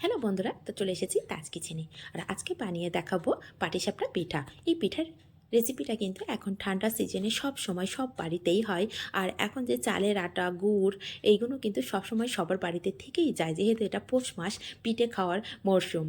Hello বন্ধুরা, তো চলে এসেছি তাজ কিচেনে আর আজকে বানিয়ে দেখাবো পাটিসাপটা পিঠা। এই পিঠার রেসিপিটা কিন্তু এখন ঠান্ডা সিজনে সব সময় সব বাড়িতেই হয়। আর এখন যে চালের আটা, গুড়, এইগুলো কিন্তু সব সময় সবার বাড়িতে থেকেই যায়, যেহেতু এটা পৌষ মাস, পিঠে খাওয়ার মরশুম।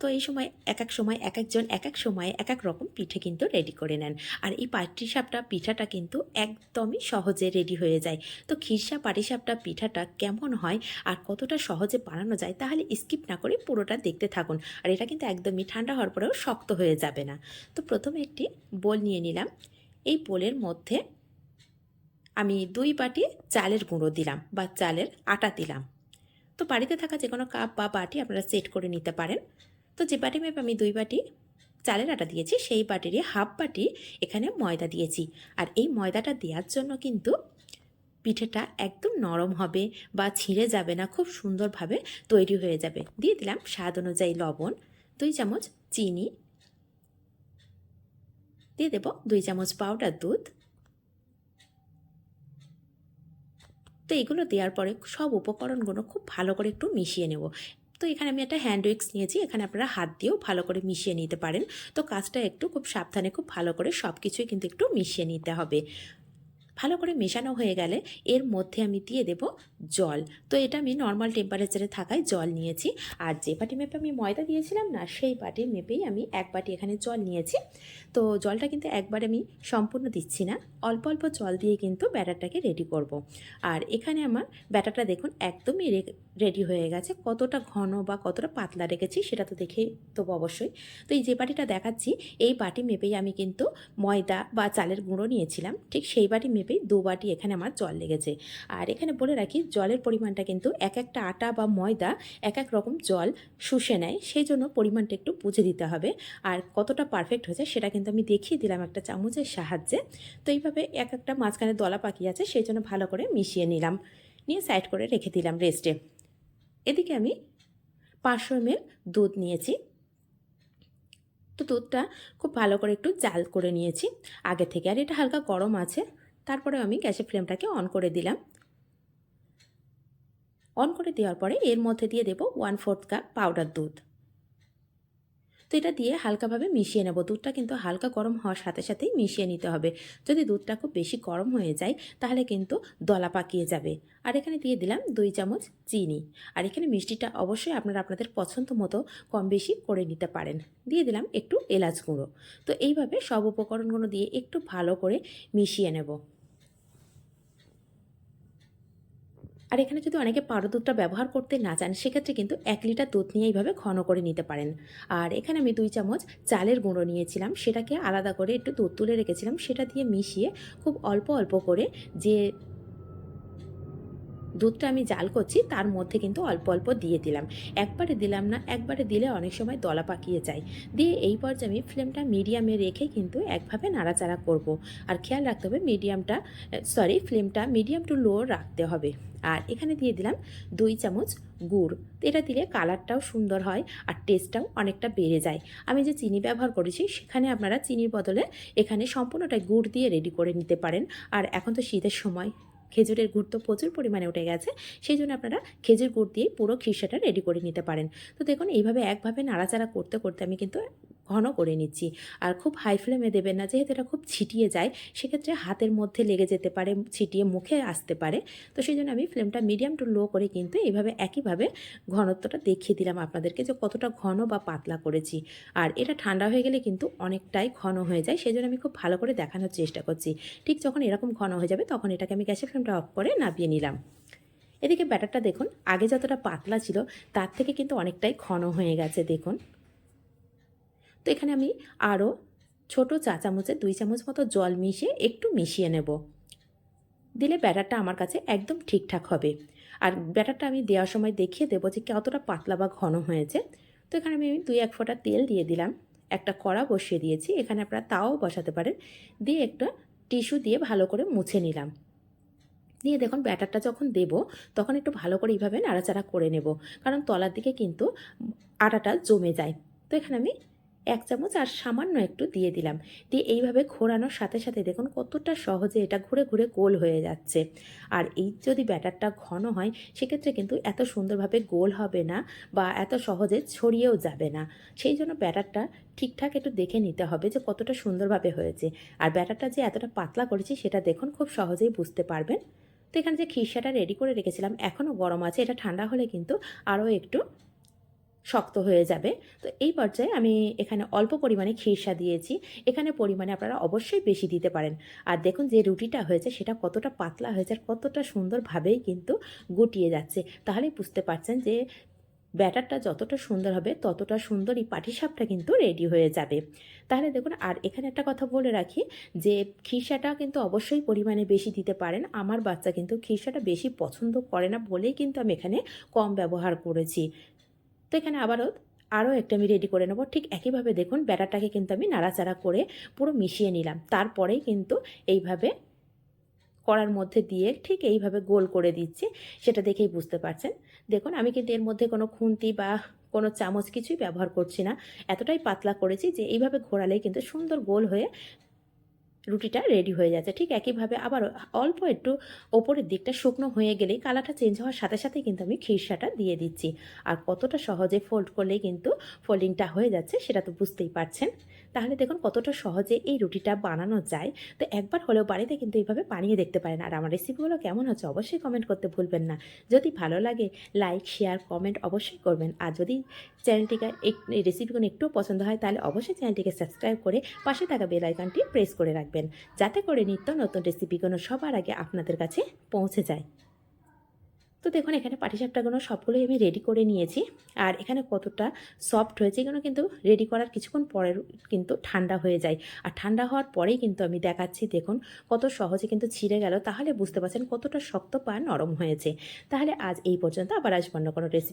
তো এই সময় এক এক সময়, এক একজন এক এক সময় এক এক রকম পিঠে কিন্তু রেডি করে নেন। আর এই পাটিসাপটা পিঠাটা কিন্তু একদমই সহজে রেডি হয়ে যায়। তো খিরসা পাটিসাপটা পিঠাটা কেমন হয় আর কতটা সহজে বানানো যায়, তাহলে স্কিপ না করে পুরোটা দেখতে থাকুন। আর এটা কিন্তু একদমই ঠান্ডা হওয়ার পরেও শক্ত হয়ে যাবে না। তো প্রথমে একটি বোল নিয়ে নিলাম। এই বোলের মধ্যে আমি দুই বাটি চালের গুঁড়ো দিলাম বা চালের আটা দিলাম। তো বাড়িতে থাকা যে কোনো কাপ বা বাটি আপনারা সেট করে নিতে পারেন। তো যে বাটি মেপ আমি দুই বাটি চালের আটা দিয়েছি, সেই বাটিরই হাফ বাটি এখানে ময়দা দিয়েছি। আর এই ময়দাটা দেওয়ার জন্য কিন্তু পিঠেটা একদম নরম হবে বা ছিঁড়ে যাবে না, খুব সুন্দরভাবে তৈরি হয়ে যাবে। দিয়ে দিলাম স্বাদ অনুযায়ী লবণ, দুই চামচ চিনি দিয়ে দেব দুই চামচ পাউডার দুধ। তো এগুলো দেওয়ার পরে সব উপকরণগুলো খুব ভালো করে একটু মিশিয়ে নেব। তো এখানে আমি একটা হ্যান্ড উইক্স নিয়েছি, এখানে আপনারা হাত দিয়েও ভালো করে মিশিয়ে নিতে পারেন। তো কাজটা একটু খুব সাবধানে, খুব ভালো করে সব কিছুই কিন্তু একটু মিশিয়ে নিতে হবে। ভালো করে মেশানো হয়ে গেলে এর মধ্যে আমি দিয়ে দেব জল। তো এটা আমি নর্মাল টেম্পারেচারে থাকায় জল নিয়েছি। আর যে বাটি মেপে আমি ময়দা দিয়েছিলাম না, সেই বাটির মেপেই আমি এক বাটি এখানে জল নিয়েছি। তো জলটা কিন্তু একবার আমি সম্পূর্ণ দিচ্ছি না, অল্প অল্প জল দিয়ে কিন্তু ব্যাটারটাকে রেডি করব। আর এখানে আমার ব্যাটারটা দেখুন একদমই রেডি হয়ে গেছে। কতটা ঘন বা কতটা পাতলা রেখেছি সেটা তো দেখেই তো অবশ্যই। তো এই যে বাটিটা দেখাচ্ছি, এই বাটি মেপেই আমি কিন্তু ময়দা বা চালের গুঁড়ো নিয়েছিলাম। ঠিক সেই বাটি মেপেই দু বাটি এখানে আমার জল লেগেছে। আর এখানে বলে রাখি, জলের পরিমাণটা কিন্তু এক একটা আটা বা ময়দা এক এক রকম জল শুষে নেয়। সেই জন্য পরিমাণটা একটু বুঝে দিতে হবে। আর কতটা পারফেক্ট হয়েছে সেটা কিন্তু আমি দেখিয়ে দিলাম একটা চামচের সাহায্যে। তো এইভাবে এক একটা মাঝখানে দলা পাকিয়ে আছে, সেই জন্য ভালো করে মিশিয়ে নিলাম। নিয়ে সাইড করে রেখে দিলাম রেস্টে এদিকে আমি পাঁচশো এমএল দুধ নিয়েছি। তো দুধটা খুব ভালো করে একটু জাল করে নিয়েছি। আগে থেকে আর এটা হালকা গরম আছে। তারপরে আমি গ্যাসের ফ্লেমটাকে অন করে দিলাম। অন করে দেওয়ার পরে এর মধ্যে দিয়ে দেব ওয়ান ফোর্থ কাপ পাউডার দুধ। তো এটা দিয়ে হালকাভাবে মিশিয়ে নেব। দুধটা কিন্তু হালকা গরম হওয়ার সাথে সাথেই মিশিয়ে নিতে হবে। যদি দুধটা খুব বেশি গরম হয়ে যায়, তাহলে কিন্তু দলা পাকিয়ে যাবে। আর এখানে দিয়ে দিলাম দুই চামচ চিনি। আর এখানে মিষ্টিটা অবশ্যই আপনারা আপনাদের পছন্দ মতো কম বেশি করে নিতে পারেন। দিয়ে দিলাম একটু এলাচ গুঁড়ো। তো এইভাবে সব উপকরণগুলো দিয়ে একটু ভালো করে মিশিয়ে নেব। আর এখানে যদি অনেকে পাউডার দুধটা ব্যবহার করতে না চান, সেক্ষেত্রে কিন্তু এক লিটার দুধ নিয়ে এইভাবে ঘন করে নিতে পারেন। আর এখানে আমি দুই চামচ চালের গুঁড়ো নিয়েছিলাম। সেটাকে আলাদা করে একটু দুধ তুলে রেখেছিলাম। সেটা দিয়ে মিশিয়ে খুব অল্প অল্প করে যে দুধটা আমি জাল করছি, তার মধ্যে কিন্তু অল্প অল্প দিয়ে দিলাম। একবারে দিলাম না, একবারে দিলে অনেক সময় দলা পাকিয়ে যায়। দিয়ে এই পর্যায়ে আমি ফ্লেমটা মিডিয়ামে রেখে কিন্তু একভাবে নাড়াচাড়া করব। আর খেয়াল রাখতে হবে মিডিয়ামটা, সরি, ফ্লেমটা মিডিয়াম টু লো রাখতে হবে। আর এখানে দিয়ে দিলাম দুই চামচ গুড়। এটা দিলে কালারটাও সুন্দর হয় আর টেস্টটাও অনেকটা বেড়ে যায়। আমি যে চিনি ব্যবহার করেছি, সেখানে আপনারা চিনির বদলে এখানে সম্পূর্ণটাই গুড় দিয়ে রেডি করে নিতে পারেন। আর এখন তো শীতের সময়। খেজুরের গুড় তো প্রচুর পরিমাণে উঠে গেছে, সেই জন্য আপনারা খেজুর গুড় দিয়ে পুরো খিসাটা রেডি করে নিতে পারেন। তো দেখুন, এইভাবে একভাবে নাড়াচাড়া করতে করতে আমি কিন্তু ঘন করে নিচ্ছি। আর খুব হাই ফ্লেমে দেবেন না, যেহেতু এটা খুব ছিটিয়ে যায়, সেক্ষেত্রে হাতের মধ্যে লেগে যেতে পারে, ছিটিয়ে মুখে আসতে পারে। তো সেই জন্য আমি ফ্লেমটা মিডিয়াম টু লো করে কিন্তু এইভাবে, একইভাবে ঘনত্বটা দেখিয়ে দিলাম আপনাদেরকে যে কতটা ঘন বা পাতলা করেছি। আর এটা ঠান্ডা হয়ে গেলে কিন্তু অনেকটাই ঘন হয়ে যায়, সেই জন্য আমি খুব ভালো করে দেখানোর চেষ্টা করছি। ঠিক যখন এরকম ঘন হয়ে যাবে, তখন এটাকে আমি গ্যাসের ফ্লেমটা অফ করে নামিয়ে নিলাম। এদিকে ব্যাটারটা দেখুন, আগে যতটা পাতলা ছিল, তার থেকে কিন্তু অনেকটাই ঘন হয়ে গেছে, দেখুন। তো এখানে আমি আরও ছোট চা চামচে দুই চামচ মতো জল মিশিয়ে একটু মিশিয়ে নেব। দিলে ব্যাটারটা আমার কাছে একদম ঠিকঠাক হবে। আর ব্যাটারটা আমি দেওয়ার সময় দেখিয়ে দেবো যে কতটা পাতলা বা ঘন হয়েছে। তো এখানে আমি দুই এক ফোঁটা তেল দিয়ে দিলাম। একটা কড়া বসিয়ে দিয়েছি। এখানে আপনারা তাও বসাতে পারেন। দিয়ে একটা টিস্যু দিয়ে ভালো করে মুছে নিলাম। দিয়ে দেখুন ব্যাটারটা যখন দেব, তখন একটু ভালো করে এইভাবে নাড়াচাড়া করে নেব। কারণ তলার দিকে কিন্তু আটাটা জমে যায়। তো এখানে আমি এক চামচ আর সামান্য একটু দিয়ে দিলাম। দিয়ে এইভাবে ঘোরানোর সাথে সাথে দেখুন কতটা সহজে এটা ঘুরে ঘুরে গোল হয়ে যাচ্ছে। আর এই যদি ব্যাটারটা ঘন হয়, সেক্ষেত্রে কিন্তু এত সুন্দরভাবে গোল হবে না বা এত সহজে ছড়িয়েও যাবে না। সেই জন্য ব্যাটারটা ঠিকঠাক একটু দেখে নিতে হবে যে কতটা সুন্দরভাবে হয়েছে। আর ব্যাটারটা যে এতটা পাতলা করেছি, সেটা দেখুন খুব সহজেই বুঝতে পারবেন। তো এখানে যে খিরসাটা রেডি করে রেখেছিলাম, এখনও গরম আছে, এটা ঠান্ডা হলে কিন্তু আরও একটু শক্ত হয়ে যাবে। তো এই পর্যায়ে আমি এখানে অল্প পরিমাণে খিরসা দিয়েছি। এখানে পরিমাণে আপনারা অবশ্যই বেশি দিতে পারেন। আর দেখুন যে রুটিটা হয়েছে, সেটা কতটা পাতলা হয়েছে আর কতটা সুন্দরভাবেই কিন্তু গুটিয়ে যাচ্ছে। তাহলেই বুঝতে পারছেন যে ব্যাটারটা যতটা সুন্দর হবে, ততটা সুন্দর এই পাটিসাপটা কিন্তু রেডি হয়ে যাবে। তাহলে দেখুন, আর এখানে একটা কথা বলে রাখি যে খিরসাটা কিন্তু অবশ্যই পরিমাণে বেশি দিতে পারেন। আমার বাচ্চা কিন্তু খিরসাটা বেশি পছন্দ করে না বলেই কিন্তু আমি এখানে কম ব্যবহার করেছি। তো এখানে আবারও আরও একটা আমি রেডি করে নেব। ঠিক একইভাবে দেখুন, ব্যাটারটাকে কিন্তু আমি নাড়াচাড়া করে পুরো মিশিয়ে নিলাম। তারপরেই কিন্তু এইভাবে কড়ার মধ্যে দিয়ে ঠিক এইভাবে গোল করে দিচ্ছি, সেটা দেখেই বুঝতে পারছেন। দেখুন, আমি কিন্তু এর মধ্যে কোনো খুন্তি বা কোনো চামচ কিছুই ব্যবহার করছি না। এতটাই পাতলা করেছি যে এইভাবে ঘোরালেই কিন্তু সুন্দর গোল হয়ে রুটিটা রেডি হয়ে যাচ্ছে। ঠিক একইভাবে আবার অল্প একটু ওপরের দিকটা শুকনো হয়ে গেলেই কালারটা চেঞ্জ হওয়ার সাথে সাথে কিন্তু আমি খিরসাটা দিয়ে দিচ্ছি। আর কতটা সহজে ফোল্ড করলেই কিন্তু ফোল্ডিংটা হয়ে যাচ্ছে, সেটা তো বুঝতেই পারছেন। তাহলে দেখুন কতটা সহজে এই রুটিটা বানানো যায়। তো একবার হলেও বাড়িতে কিন্তু এইভাবে বানিয়ে দেখতে পারেন। আর আমার রেসিপিগুলো কেমন হচ্ছে অবশ্যই কমেন্ট করতে ভুলবেন না। যদি ভালো লাগে লাইক শেয়ার কমেন্ট অবশ্যই করবেন। আর যদি চ্যানেলটিকে এই রেসিপিগুলো একটুও পছন্দ হয়, তাহলে অবশ্যই চ্যানেলটিকে সাবস্ক্রাইব করে পাশে থাকা বেল আইকনটি প্রেস করে রাখবেন। যাতে করে নিত্য নতুন রেসিপিগুলো সবার আগে আপনাদের কাছে পৌঁছে যায়। তো দেখুন, এখানে পাটিসাপটাগুলো সবগুলোই আমি রেডি করে নিয়েছি। আর এখানে কতটা সফট হয়েছে এগুলো কিন্তু রেডি করার কিছুক্ষণ পরে কিন্তু ঠান্ডা হয়ে যায়। আর ঠান্ডা হওয়ার পরেই কিন্তু আমি দেখাচ্ছি, দেখুন, কত সহজে কিন্তু ছিঁড়ে গেল। তাহলে বুঝতে পারছেন কতটা শক্ত পা নরম হয়েছে। তাহলে আজ এই পর্যন্ত আবার আসব অন্য কোনো রেসিপি